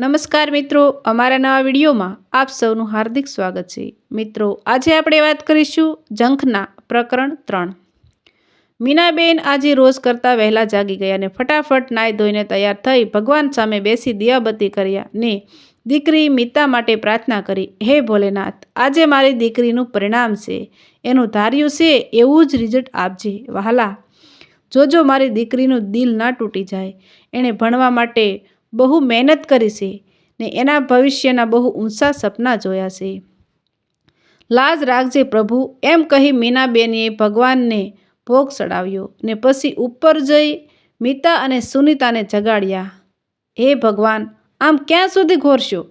નમસ્કાર મિત્રો, અમારા નવા વિડીયોમાં આપ સૌનું હાર્દિક સ્વાગત છે. મિત્રો, આજે આપણે વાત કરીશું જંખના પ્રકરણ ત્રણ. મીનાબેન આજે રોજ કરતાં વહેલા જાગી ગયા અને ફટાફટ નાઈ ધોઈને તૈયાર થઈ ભગવાન સામે બેસી દિયાબત્તી કર્યા ને દીકરી મિતા માટે પ્રાર્થના કરી, હે ભોલેનાથ, આજે મારી દીકરીનું પરિણામ છે. એનું ધાર્યું છે, એવું જ રિઝલ્ટ આપજે. વહાલા. જોજો, મારી દીકરીનું દિલ ના તૂટી જાય. એણે ભણવા માટે બહુ મહેનત કરી છે ને એના ભવિષ્યના બહુ ઊંચા સપના જોયા છે. લાજ રાખજે પ્રભુ, એમ કહી મીનાબેનીએ ભગવાનને ભોગ ચડાવ્યો ને પછી ઉપર જઈ મિતા અને સુનિતાને જગાડ્યા. હે ભગવાન, આમ ક્યાં સુધી ઘોરશો?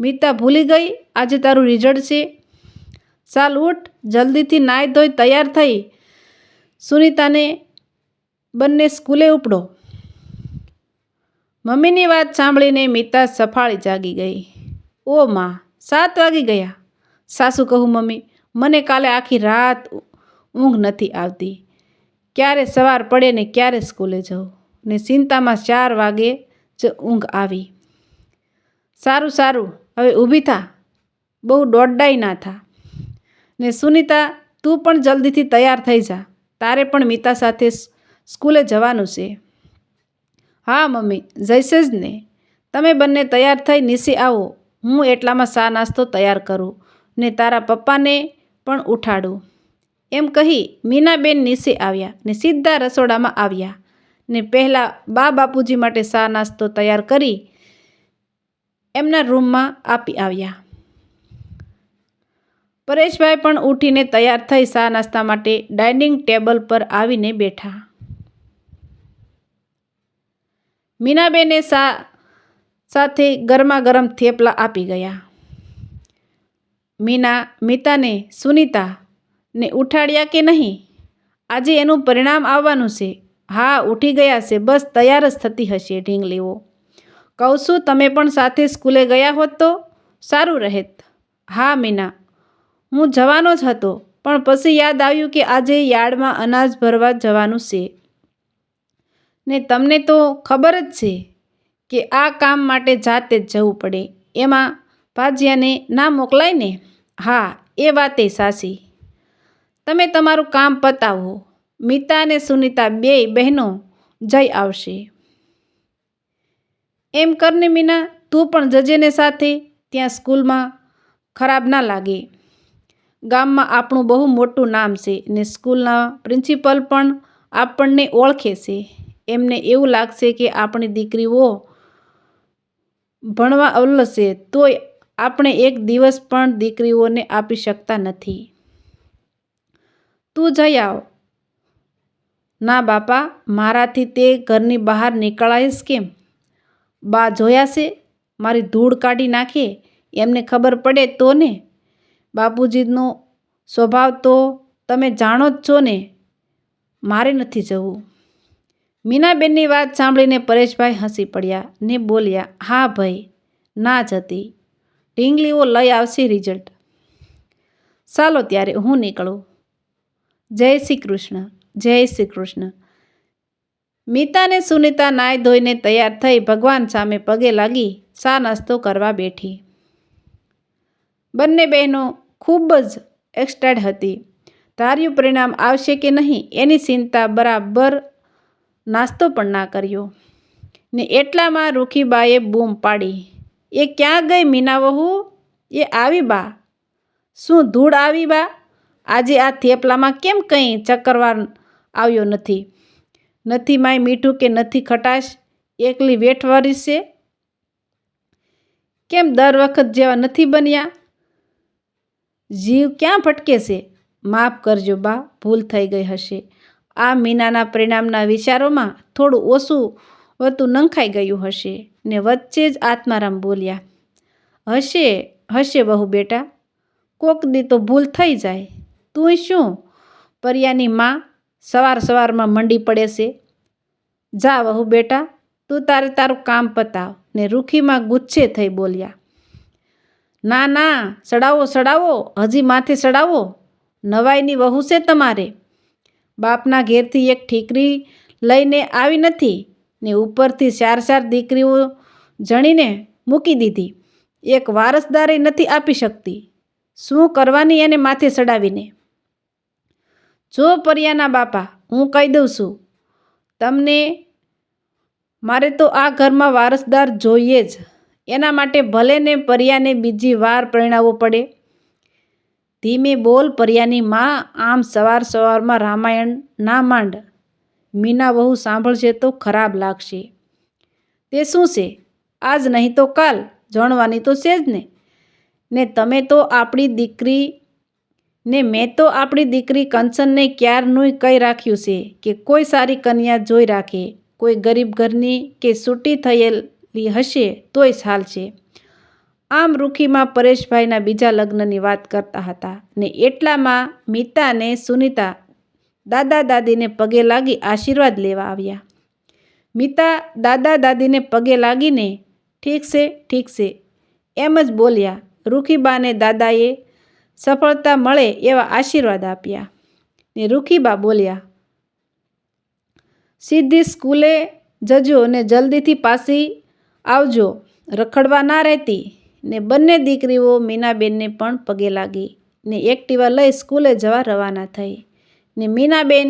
મિતા ભૂલી ગઈ? આજે તારું રિઝલ્ટ છે? ચાલ ઉઠ, જલ્દીથી નાહી ધોઈ તૈયાર થઈ. સુનિતાને બંને સ્કૂલે ઉપડો. મમ્મીની વાત સાંભળીને મિતા સફાળી જાગી ગઈ. ઓ માં, સાત વાગી ગયા. સાસુ કહું મમ્મી, મને કાલે આખી રાત ઊંઘ નથી આવતી. ક્યારે સવાર પડે ને ક્યારે સ્કૂલે જવું ને ચિંતામાં ચાર વાગે જ ઊંઘ આવી. સારું સારું, હવે ઊભી થા. બહુ દોડડાઈ ના થા. ને સુનિતા, તું પણ જલ્દીથી તૈયાર થઈ જા. તારે પણ મિતા સાથે સ્કૂલે જવાનું છે. હા, મમ્મી, જઈશે જ ને. તમે બંને તૈયાર થઈ નીસી આવો. હું એટલામાં સા નાસ્તો તૈયાર કરું ને તારા પપ્પાને પણ ઉઠાડું. એમ કહી મીનાબેન નીચે આવ્યા ને સીધા રસોડામાં આવ્યા ને પહેલાં બા બાપુજી માટે સા નાસ્તો તૈયાર કરી એમના રૂમમાં આપી આવ્યા. પરેશભાઈ પણ ઉઠીને તૈયાર થઈ સા નાસ્તા માટે ડાઇનિંગ ટેબલ પર આવીને બેઠા. મીનાબેને સા, સાથે ગરમા ગરમ થેપલા આપી ગયા. મીના મિતાને સુનિતા ને ઉઠાડ્યા કે નહીં? આજે એનું પરિણામ આવવાનું છે. હા, ઉઠી ગયા છે. બસ તૈયાર જ થતી હશે ઢીંગલીઓ કહું છું તમે પણ સાથે સ્કૂલે ગયા હોત તો સારું રહેત. હા, મીના. હું જવાનો જ હતો, પણ પછી યાદ આવ્યું કે આજે યાર્ડમાં અનાજ ભરવા જવાનું છે. ને તમને તો ખબર જ છે કે આ કામ માટે જાતે જ જવું પડે. એમાં ભાજિયાને ના મોકલાય ને? હા, એ વાતે સાચી તમે તમારું કામ પતાવો. મિતા અને સુનિતા બેય બહેનો જઈ આવશે. એમ કરને મીના તું પણ જજેને સાથે ત્યાં સ્કૂલમાં ખરાબ ના લાગે. ગામમાં આપણું બહુ મોટું નામ છે ને સ્કૂલના પ્રિન્સિપલ પણ આપણને ઓળખે છે. એમને એવું લાગશે કે આપણી દીકરીઓ ભણવા અવલશે તોય આપણે એક દિવસ પણ દીકરીઓને આપી શકતા નથી. તું જઈ આવ. ના બાપા, મારાથી તે ઘરની બહાર નીકળાઈશ કેમ? બા જોયા છે? મારી ધૂળ કાઢી નાખે? એમને ખબર પડે તો ને? બાપુજીનો સ્વભાવ તો તમે જાણો જ છો ને? મારે નથી જવું. મીનાબેનની વાત સાંભળીને પરેશભાઈ હસી પડ્યા ને બોલ્યા, હા ભાઈ, ના જતી. ઢીંગલીઓ લઈ આવશે રિઝલ્ટ ચાલો ત્યારે હું નીકળું. જય શ્રી કૃષ્ણ, જય શ્રી કૃષ્ણ. મિતાને સુનિતા નાય ધોઈને તૈયાર થઈ ભગવાન સામે પગે લાગી સા નાસ્તો કરવા બેઠી. બંને બહેનો ખૂબ જ એક્સટાઇડ હતી. ધાર્યું પરિણામ આવશે કે નહીં, એની ચિંતા બરાબર નાસ્તો પણ ના કર્યો. ને એટલામાં રૂખીબાએ બૂમ પાડી. એ ક્યાં ગઈ મીના વહુ? એ આવી બા. શું ધૂળ આવી બા? આજે આ થેપલામાં કેમ કંઈ ચક્કરવાર આવ્યો નથી? નથી માય મીઠું કે નથી ખટાશ? એકલી વેઠવારી છે? કેમ દર વખત જેવા નથી બન્યા? જીવ ક્યાં ભટકે છે? માફ કરજો બા, ભૂલ થઈ ગઈ હશે. આ મીનાના પરિણામના વિચારોમાં થોડું ઓછું વધતું નંખાઈ ગયું હશે ને વચ્ચે જ આત્મારામ બોલ્યા, હશે હશે બહુ બેટા, કોક દી તો ભૂલ થઈ જાય. તું શું? પરિયાની માં સવાર સવારમાં મંડી પડે છે. જા વહુ બેટા, તું તારે તારું કામ પતાવ. ને રૂખીમાં ગુચ્છે થઈ બોલ્યા, ના ના, સડાવો સડાવો, હજી માથે સડાવો. નવાઈની વહુ છે તમારે. બાપના ઘેરથી એક ઠીકરી લઈને આવી નથી ને ઉપરથી ચાર ચાર દીકરીઓ જણીને મૂકી દીધી. એક વારસદારી નથી આપી શકતી. શું કરવાની એને માથે ચડાવીને? જો પરિયાના બાપા, હું કહી દઉં છું, તમને મારે તો આ ઘરમાં વારસદાર જોઈએ જ. એના માટે ભલે ને પરિયાને બીજી વાર પરણાવવો પડે. ધીમે બોલ પરિયાની માં આમ સવાર સવારમાં રામાયણ ના માંડ. મીના બહુ સાંભળશે તો ખરાબ લાગશે. તે શું છે? આજ નહીં તો કાલ. જણવાની તો છે જ ને. ને તમે તો આપણી દીકરી, ને મેં તો આપણી દીકરી કંચનને ક્યારનું કહી રાખ્યું છે કે કોઈ સારી કન્યા જોઈ રાખે. કોઈ ગરીબ ઘરની કે છૂટી થયેલી હશે તોય ચાલશે. આમ રૂખીમાં પરેશભાઈના બીજા લગ્નની વાત કરતા હતા ને એટલામાં મીતા અને સુનિતા દાદા દાદીને પગે લાગી આશીર્વાદ લેવા આવ્યા. મીતા દાદા દાદીને પગે લાગીને, ઠીક છે ઠીક છે, એમ જ બોલ્યા. રૂખીબાને દાદાએ સફળતા મળે એવા આશીર્વાદ આપ્યા ને રૂખીબા બોલ્યા, સીધી સ્કૂલે જજો ને જલ્દીથી પાછી આવજો, રખડવા ના રહેતી. ને બંને દીકરીઓ મીનાબેનને પણ પગે લાગી ને એક્ટિવા લઈ સ્કૂલે જવા રવાના થઈ. ને મીનાબેન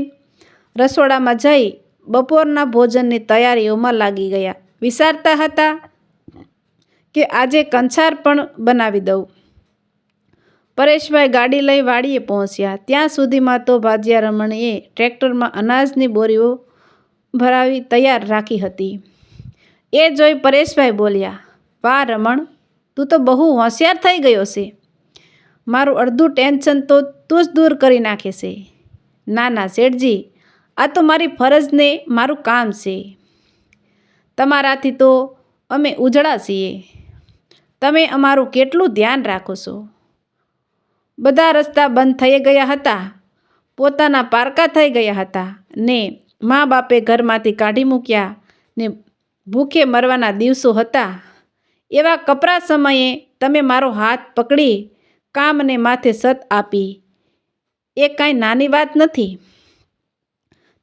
રસોડામાં જઈ બપોરના ભોજનની તૈયારીઓમાં લાગી ગયા. વિચારતા હતા કે આજે કંસાર પણ બનાવી દઉં. પરેશભાઈ ગાડી લઈ વાડીએ પહોંચ્યા. ત્યાં સુધીમાં તો ભાજિયા રમણીએ ટ્રેક્ટરમાં અનાજની બોરીઓ ભરાવી તૈયાર રાખી હતી. એ જોઈ પરેશભાઈ બોલ્યા, વાહ રમણ તું તો બહુ હોશિયાર થઈ ગયો છે. મારું અડધું ટેન્શન તો તું જ દૂર કરી નાખે છે. ના ના, શેઠજી, આ તો મારી ફરજને મારું કામ છે. તમારાથી તો અમે ઉજળા છીએ. તમે અમારું કેટલું ધ્યાન રાખો છો? બધા રસ્તા બંધ થઈ ગયા હતા. પોતાના પારકા થઈ ગયા હતા ને મા બાપે ઘરમાંથી કાઢી મૂક્યા ને ભૂખે મરવાના દિવસો હતા. એવા કપરા સમયે તમે મારો હાથ પકડી કામને માથે સત આપી. એ કાંઈ નાની વાત નથી.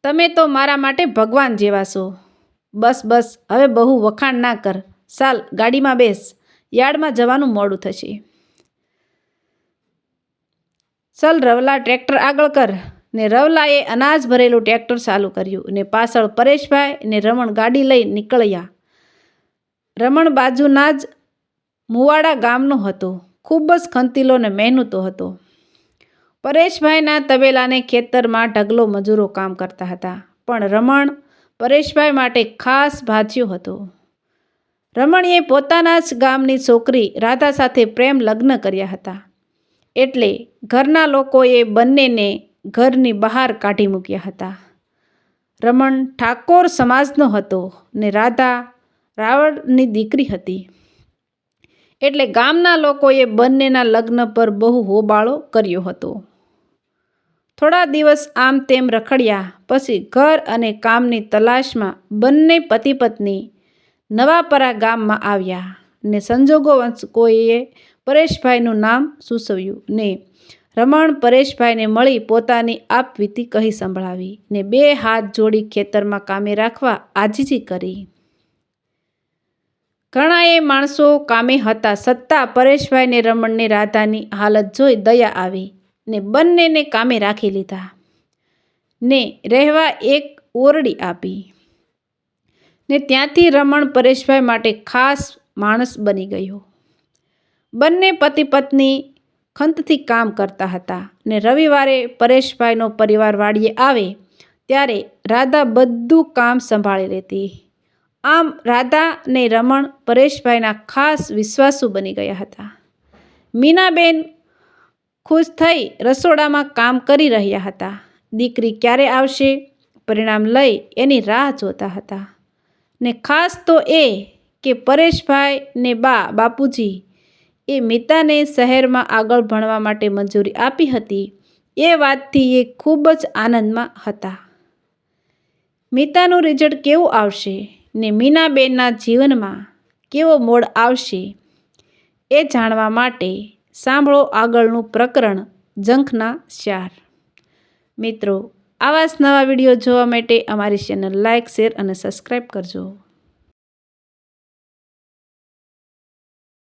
તમે તો મારા માટે ભગવાન જેવા છો. બસ બસ, હવે બહુ વખાણ ના કર. ચાલ, ગાડીમાં બેસ. યાર્ડમાં જવાનું મોડું થશે. ચાલ, રવલા, ટ્રેક્ટર આગળ કર. ને રવલાએ અનાજ ભરેલું ટ્રેક્ટર ચાલુ કર્યું ને પાછળ પરેશભાઈ ને રમણ ગાડી લઈ નીકળ્યા. રમણ બાજુના જ મુવાડા ગામનો હતો. ખૂબ જ ખંતીલો ને મહેનતો હતો. પરેશભાઈના તબેલાને ખેતરમાં ઢગલો મજૂરો કામ કરતા હતા. પણ રમણ પરેશભાઈ માટે ખાસ ભાજ્યો હતો. રમણીએ પોતાના જ ગામની છોકરી રાધા સાથે પ્રેમ લગ્ન કર્યા હતા. એટલે ઘરના લોકોએ બંનેને ઘરની બહાર કાઢી મૂક્યા હતા. રમણ ઠાકોર સમાજનો હતો ને રાધા રાવણની દીકરી હતી. એટલે ગામના લોકોએ બંનેના લગ્ન પર બહુ હોબાળો કર્યો હતો. થોડા દિવસ આમ તેમ રખડ્યા, પછી ઘર અને કામની તલાશમાં બંને પતિ પત્ની નવાપરા ગામમાં આવ્યા ને સંજોગો કોઈએ પરેશભાઈનું નામ સૂચવ્યું ને રમણ પરેશભાઈને મળી પોતાની આપવીતી કહી સંભળાવી ને બે હાથ જોડી ખેતરમાં કામે રાખવા આજીજી કરી. ઘણાએ માણસો કામે હતા સત્તા પરેશભાઈને રમણને રાધાની હાલત જોઈ દયા આવી ને બંનેને કામે રાખી લીધા ને રહેવા એક ઓરડી આપી ને ત્યાંથી રમણ પરેશભાઈ માટે ખાસ માણસ બની ગયો. બંને પતિ પત્ની ખંતથી કામ કરતા હતા ને રવિવારે પરેશભાઈનો પરિવાર વાડીએ આવે ત્યારે રાધા બધું કામ સંભાળી લેતી. આમ રાધા ને રમણ પરેશભાઈના ખાસ વિશ્વાસુ બની ગયા હતા. મીનાબેન ખુશ થઈ રસોડામાં કામ કરી રહ્યા હતા. દીકરી ક્યારે આવશે? પરિણામ લઈ એની રાહ જોતા હતા. ને ખાસ તો એ કે પરેશભાઈ ને બા બાપુજી એ મિતાને શહેરમાં આગળ ભણવા માટે મંજૂરી આપી હતી. એ વાતથી એ ખૂબ જ આનંદમાં હતા. મિતાનું રિઝલ્ટ કેવું આવશે? ને મીનાબેનના જીવનમાં કેવો મોડ આવશે એ જાણવા માટે સાંભળો આગળનું પ્રકરણ જંખના ચાર મિત્રો, આવા જ નવા વીડિયો જોવા માટે અમારી ચેનલ લાઇક શેર અને સબસ્ક્રાઈબ કરજો.